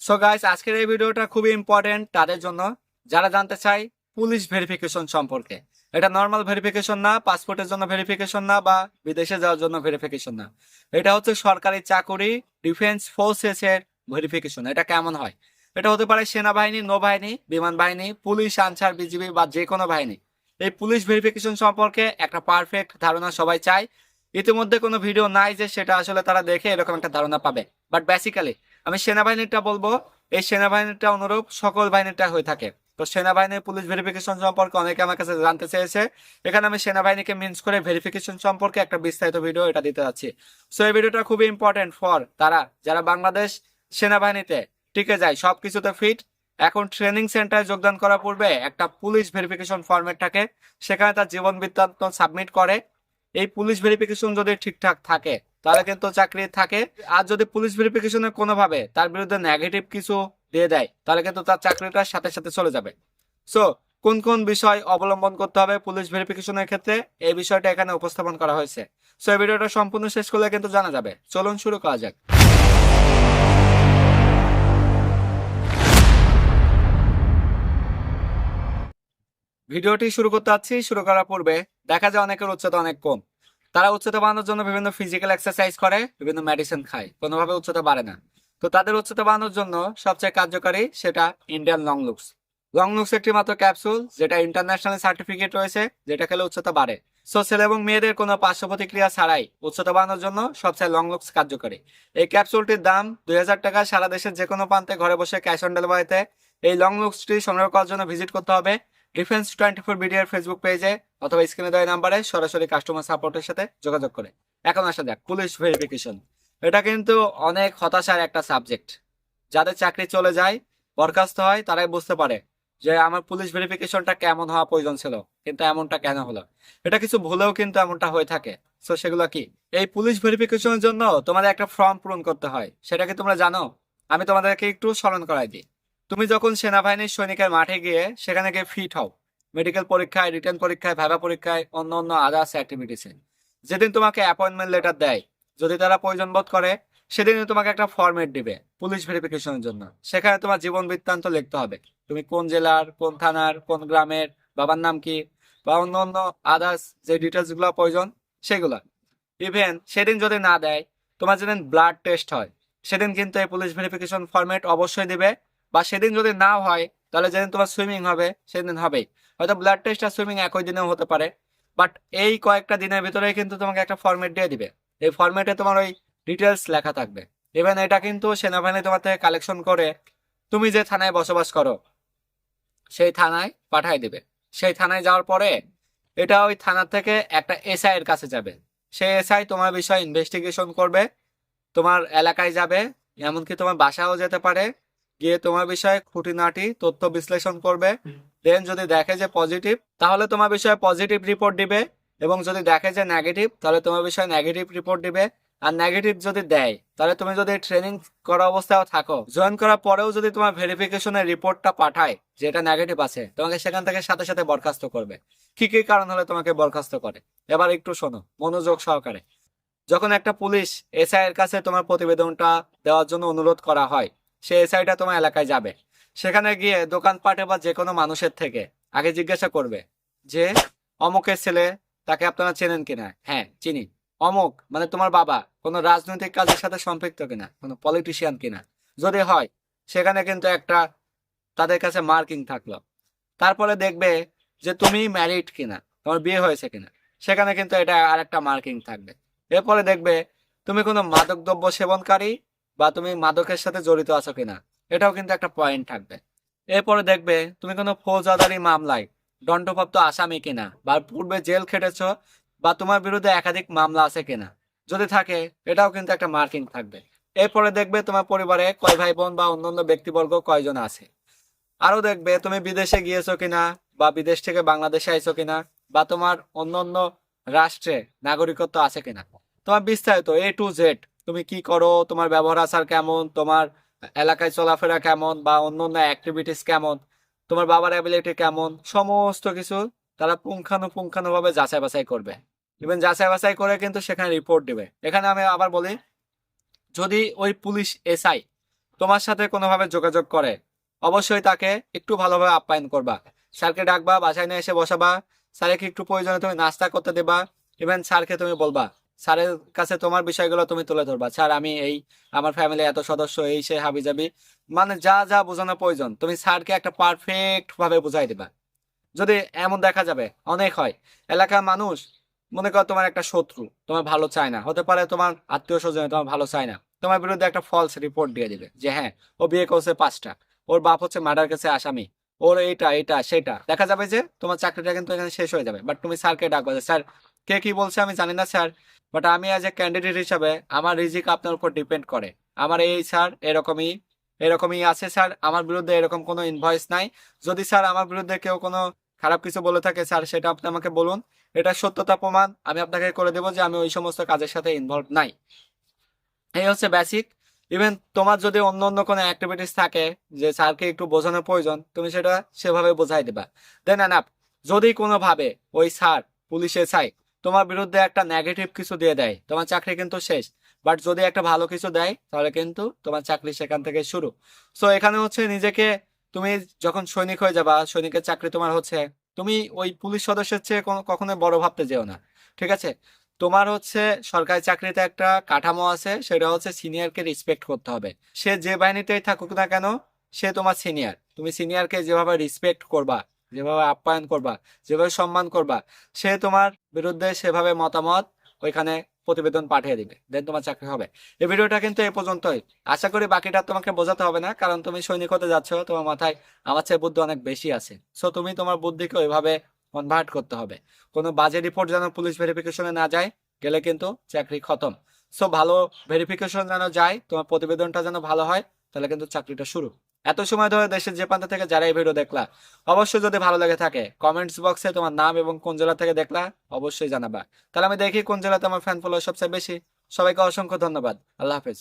So guys আজকের এই ভিডিওটা খুবই ইম্পর্টেন্ট তাদের জন্য। যারা জানতে চায় পুলিশ ভেরিফিকেশন সম্পর্কে। এটা নর্মাল ভেরিফিকেশন না পাসপোর্টের জন্য ভেরিফিকেশন না, বা বিদেশে যাওয়ার জন্য ভেরিফিকেশন না। এটা হচ্ছে সরকারি চাকুরি ডিফেন্স ফোর্সেস এর ভেরিফিকেশন এটা কেমন হয়? এটা হতে পারে সেনাবাহিনী, নৌবাহিনী, বিমান বাহিনী, পুলিশ, আনসার, বিজিবি, বা যে কোনো বাহিনী। এই পুলিশ ভেরিফিকেশন সম্পর্কে একটা পারফেক্ট ধারণা সবাই চায়। ইতিমধ্যে কোনো ভিডিও নাই যে সেটা আসলে তারা দেখে এরকম একটা ধারণা পাবে। বাট বেসিক্যালি আমি সেনাবাহিনীটা বলব, এই সেনাবাহিনীটা অনুরূপ সকল বাহিনীটা হয়ে থাকে। তো সেনাবাহিনীর পুলিশ ভেরিফিকেশন সম্পর্কে অনেকে আমার কাছে জানতে চেয়েছে। এখানে আমি সেনাবাহিনীকে মিন্স করে ভেরিফিকেশন সম্পর্কে একটা বিস্তারিত ভিডিও এটা দিতে যাচ্ছি। সো এই ভিডিওটা খুবই ইম্পর্টেন্ট ফর তারা, যারা বাংলাদেশ সেনাবাহিনীতে টিকে যায়, সবকিছুতে ফিট এখন ট্রেনিং সেন্টারে যোগদান করার পূর্বে একটা পুলিশ ভেরিফিকেশন ফরম্যাট থাকে, সেখানে তার জীবন বৃত্তান্ত সাবমিট করে। এই পুলিশ ভেরিফিকেশন যদি ঠিকঠাক থাকে তাহলে কিন্তু চাকরি থাকে। আর যদি পুলিশ ভেরিফিকেশনে কোনোভাবে তার বিরুদ্ধে নেগেটিভ কিছু দিয়ে দেয়, তাহলে কিন্তু তার চাকরিটার সাথে সাথে চলে যাবে। সো কোন কোন বিষয় অবলম্বন করতে হবে পুলিশ ভেরিফিকেশনের ক্ষেত্রে? এই বিষয়টা এখানে উপস্থাপন করা হয়েছে। সো এই ভিডিওটা সম্পূর্ণ শেষ করলে কিন্তু জানা যাবে। চলুন শুরু করা যাক। ভিডিওটি শুরু করতে যাচ্ছি। শুরু করার পূর্বে দেখা যায় অনেকের উচ্চতা অনেক কম। তারা উচ্চতা বাড়ানোর জন্য বিভিন্ন ফিজিক্যাল এক্সারসাইজ করে, বিভিন্ন মেডিসিন খায়। কোনোভাবে উচ্চতা বাড়ে না। তো তাদের উচ্চতা বাড়ানোর জন্য সবচেয়ে কার্যকারী সেটা Indian long looks long looks একটি মাত্র ক্যাপসুল যেটা ইন্টারন্যাশনাল সার্টিফিকেট রয়েছে, যেটা খেলে উচ্চতা বাড়ে। সো ছেলে এবং মেয়েদের কোনো পার্শ্ব প্রতিক্রিয়া ছাড়াই উচ্চতা বাড়ানোর জন্য সবচেয়ে লং লুকস কার্যকরী। এই ক্যাপসুলটির দাম দুই হাজার টাকা, সারা দেশের যে কোনো প্রান্তে ঘরে বসে ক্যাশ অন ডেলিভারিতে এই লং লুকসটি সংগ্রহ করার জন্য ভিজিট করতে হবে। Defence twenty four BDR Facebook পেজে অথবা স্ক্রিনে দেওয়া নাম্বারে সরাসরি কাস্টমার সাপোর্টের সাথে যোগাযোগ করে। এখন আসা যাক পুলিশ ভেরিফিকেশন এটা কিন্তু অনেক হতাশার একটা সাবজেক্ট যাদের চাকরি চলে যায়, বরখাস্ত হয়, তারাই বুঝতে পারে যে আমার পুলিশ ভেরিফিকেশনটা কেমন হওয়া প্রয়োজন ছিল, কিন্তু এমনটা কেন হলো? এটা কিছু ভুলেও কিন্তু এমনটা হয়ে থাকে। সো সেগুলো কি? এই পুলিশ ভেরিফিকেশনের জন্য তোমাদের একটা ফর্ম পূরণ করতে হয়। সেটা কি তোমরা জানো? আমি তোমাদেরকে একটু স্মরণ করাই দিই। তুমি যখন সেনাবাহিনীর সৈনিকের মাঠে গিয়ে সেখানে গিয়ে ফিট হও মেডিকেল পরীক্ষায় রিটার্ন পরীক্ষায় ভাইবা পরীক্ষায়, অন্য অন্য আদার্স অ্যাক্টিভিটিসে যেদিন তোমাকে অ্যাপয়েন্টমেন্ট লেটার দেয়, যদি তারা প্রয়োজন বোধ করে সেদিন তোমাকে একটা ফর্মেট দিবে পুলিশ ভেরিফিকেশনের জন্য। সেখানে তোমার জীবন বৃত্তান্ত লিখতে হবে। তুমি কোন জেলার, কোন থানার, কোন গ্রামের, বাবার নাম কি, বা অন্য অন্য আদার্স যে ডিটেলসগুলো প্রয়োজন, সেগুলো। ইভেন সেদিন যদি না দেয়, তোমার যেদিন ব্লাড টেস্ট হয়, সেদিন কিন্তু এই পুলিশ ভেরিফিকেশন ফর্মেট অবশ্যই দিবে বা সেদিন যদি না হয়, তাহলে যেদিন তোমার সুইমিং হবে, সেদিন হবেই। হয়তো ব্লাড টেস্ট আর সুইমিং একই দিনেও হতে পারে বাট এই কয়েকটা দিনের ভিতরে কিন্তু তোমাকে একটা ফর্মেট দিয়ে দিবে। এই ফর্মেটে তোমার ওই ডিটেলস লেখা থাকবে। ইভেন এটা কিন্তু সেনাবাহিনী তোমার থেকে কালেকশন করে তুমি যে থানায় বসবাস করো, সেই থানায় পাঠাই দিবে। সেই থানায় যাওয়ার পরে এটা ওই থানা থেকে একটা এসআই এর কাছে যাবে। সেই এসআই তোমার বিষয়ে ইনভেস্টিগেশন করবে, তোমার এলাকায় যাবে, এমনকি তোমার বাসাও যেতে পারে গিয়ে তোমার বিষয়ে খুঁটিনাটি তথ্য বিশ্লেষণ করবে। দেন যদি দেখে যে পজিটিভ তাহলে তোমার বিষয়ে পজিটিভ রিপোর্ট দিবে এবং যদি দেখে যে নেগেটিভ তাহলে তোমার বিষয়ে নেগেটিভ রিপোর্ট দিবে। আর নেগেটিভ যদি দেয় তাহলে তুমি যদি ট্রেনিং করা অবস্থায় থাকো জয়েন করার পরেও যদি তোমার ভেরিফিকেশনের রিপোর্টটা পাঠায় যে এটা নেগেটিভ আছে তোমাকে সেখান থেকে সাথে সাথে বরখাস্ত করবে। কি কি কারণ হলে তোমাকে বরখাস্ত করে? এবার একটু শোনো মনোযোগ সহকারে। যখন একটা পুলিশ এসআই এর কাছে তোমার প্রতিবেদনটা দেওয়ার জন্য অনুরোধ করা হয় সে এসআইটা তোমার এলাকায় যাবে। সেখানে গিয়ে দোকানপাটে বা যে কোনো মানুষের থেকে আগে জিজ্ঞাসা করবে যে, অমুকের ছেলে তাকে আপনারা চেনেন কিনা? হ্যাঁ চিনি। অমুক মানে তোমার বাবা, কোনো রাজনৈতিক কাজের সাথে সম্পৃক্ত কিনা? কোনো পলিটিশিয়ান কিনা? যদি হয়, সেখানে কিন্তু একটা তাদের কাছে মার্কিং থাকল। তারপরে দেখবে যে তুমি ম্যারিড কিনা? তোমার বিয়ে হয়েছে কিনা? সেখানে কিন্তু এটা আর একটা মার্কিং থাকবে। এরপরে দেখবে তুমি কোনো মাদক দ্রব্য সেবনকারী বা তুমি মাদকের সাথে জড়িত আছো কিনা, এটাও কিন্তু একটা পয়েন্ট থাকবে। এরপরে দেখবে তুমি কোনো ফৌজদারি মামলায় দণ্ডপ্রাপ্ত আসামি কিনা, বা পূর্বে জেল খেটেছো বা তোমার বিরুদ্ধে একাধিক মামলা আছে কিনা, যদি থাকে, এটাও কিন্তু একটা মার্কিং থাকবে। এরপরে দেখবে তোমার পরিবারে কয় ভাই বোন বা অন্যান্য ব্যক্তিবর্গ কয়জন আছে। আরও দেখবে তুমি বিদেশে গিয়েছো কিনা, বা বিদেশ থেকে বাংলাদেশে আইছো কিনা, বা তোমার অন্যান্য রাষ্ট্রে নাগরিকত্ব আছে কিনা। তোমার বিস্তারিত এ টু জেড তুমি কি করো? তোমার ব্যবহার আচার কেমন? তোমার এলাকায় চলাফেরা কেমন? বা অন্যান্য অ্যাক্টিভিটিস কেমন? তোমার বাবার অ্যাবিলিটি কেমন? সমস্ত কিছু তারা পুঙ্খানুপুঙ্খানু ভাবে যাচাই বাছাই করবে। ইভেন যাচাই বাছাই করে কিন্তু সেখানে রিপোর্ট দিবে। এখানে আমি আবার বলি, যদি ওই পুলিশ এসআই তোমার সাথে কোনোভাবে যোগাযোগ করে, অবশ্যই তাকে একটু ভালোভাবে আপ্যায়ন করবা। স্যারকে ডাকবা, বাসায় নিয়ে এসে বসাবা। স্যারকে একটু প্রয়োজনে তুমি নাস্তা করতে দেবা। ইভেন স্যারকে তুমি বলবা স্যারের কাছে তোমার বিষয়গুলো তুমি তুলে ধরবা। স্যার, আমি এই আমার ফ্যামিলি এত সদস্য, এই সে হাবি যাবি মানে যা যা বোঝানো প্রয়োজন, তুমি স্যারকে একটা পারফেক্ট ভাবে বুঝাই দিবা। যদি এমন দেখা যাবে, অনেক হয়, এলাকার মানুষ মনে করো তোমার একটা শত্রু, তোমার ভালো চায় না, হতে পারে তোমার আত্মীয় স্বজন তোমার ভালো চায় না, তোমার বিরুদ্ধে একটা ফলস রিপোর্ট দিয়ে দিবে যে হ্যাঁ ও বিয়ে করছে পাঁচটা, ওর বাপ হচ্ছে মার্ডার কেসে আসামি, ওর এইটা এটা সেটা। দেখা যাবে যে তোমার চাকরিটা কিন্তু এখানে শেষ হয়ে যাবে বাট তুমি স্যারকে ডাকবে স্যার, কে কি বলছে আমি জানি না, স্যার। বাট আমি অ্যাজ এ ক্যান্ডিডেট হিসাবে আমার রিজিক আপনার উপর ডিপেন্ড করে। আমার এই স্যার এরকমই এরকমই আছে স্যার, আমার বিরুদ্ধে এরকম কোনো ইনভয়েস নাই। যদি স্যার আমার বিরুদ্ধে কেউ কোনো খারাপ কিছু বলে থাকে, স্যার সেটা আপনি আমাকে বলুন। এটা সত্যতা প্রমাণ, আমি আপনাকে করে দেবো যে আমি ওই সমস্ত কাজের সাথে ইনভলভ নাই। এই হচ্ছে বেসিক ইভেন তোমার যদি অন্য অন্য কোনো অ্যাক্টিভিটিস থাকে, যে স্যারকে একটু বোঝানোর প্রয়োজন, তুমি সেটা সেভাবে বোঝাই দেবা। দেন আপ যদি কোনোভাবে ওই স্যার পুলিশে চাই তোমার বিরুদ্ধে একটা নেগেটিভ কিছু দিয়ে দেয়, তোমার চাকরি কিন্তু শেষ। বাট যদি একটা ভালো কিছু দেয়, তাহলে কিন্তু তোমার চাকরি সেখান থেকে শুরু। সো এখানে হচ্ছে নিজেকে তুমি যখন সৈনিক হয়ে যাবা, সৈনিকের চাকরি তোমার হচ্ছে, তুমি ওই পুলিশ সদস্যের চেয়ে কোনো, কখনোই বড় ভাবতে যেও না। ঠিক আছে? তোমার হচ্ছে সরকারি চাকরিতে একটা কাঠামো আছে, সেটা হচ্ছে সিনিয়রকে রেসপেক্ট করতে হবে। সে যে বাহিনীতেই থাকুক না কেন, সে তোমার সিনিয়র তুমি সিনিয়রকে যেভাবে রেসপেক্ট করবা যেভাবে আপ্যায়ন করবা, যেভাবে সম্মান করবা, সে তোমার বিরুদ্ধে সেভাবে মতামত ওইখানে প্রতিবেদন পাঠিয়ে দিবে দেন তোমার চাকরি হবে। এই ভিডিওটা কিন্তু এই পর্যন্তই। আশা করি বাকিটা তোমাকে বোঝাতে হবে না, কারণ তুমি সৈনিক হতে যাচ্ছ, তোমার মাথায় আমার চেয়ে বুদ্ধি অনেক বেশি আছে। সো তুমি তোমার বুদ্ধিকে ওইভাবে কনভার্ট করতে হবে। কোনো বাজে রিপোর্ট যেন পুলিশ ভেরিফিকেশনে না যায়, গেলে কিন্তু চাকরি খতম। সো ভালো ভেরিফিকেশন যেন যায়, তোমার প্রতিবেদনটা যেন ভালো হয়, তাহলে কিন্তু চাকরিটা শুরু। এত সময় ধরে দেশের যে প্রান্ত থেকে যারা এই ভিডিও দেখলা, অবশ্যই যদি ভালো লাগে থাকে কমেন্টস বক্সে তোমার নাম এবং কোন জেলা থেকে দেখলা, অবশ্যই জানাবা। তাহলে আমি দেখি কোন জেলাতে আমার ফ্যান ফলোয়ার সবচেয়ে বেশি। সবাইকে অসংখ্য ধন্যবাদ। আল্লাহ হাফেজ।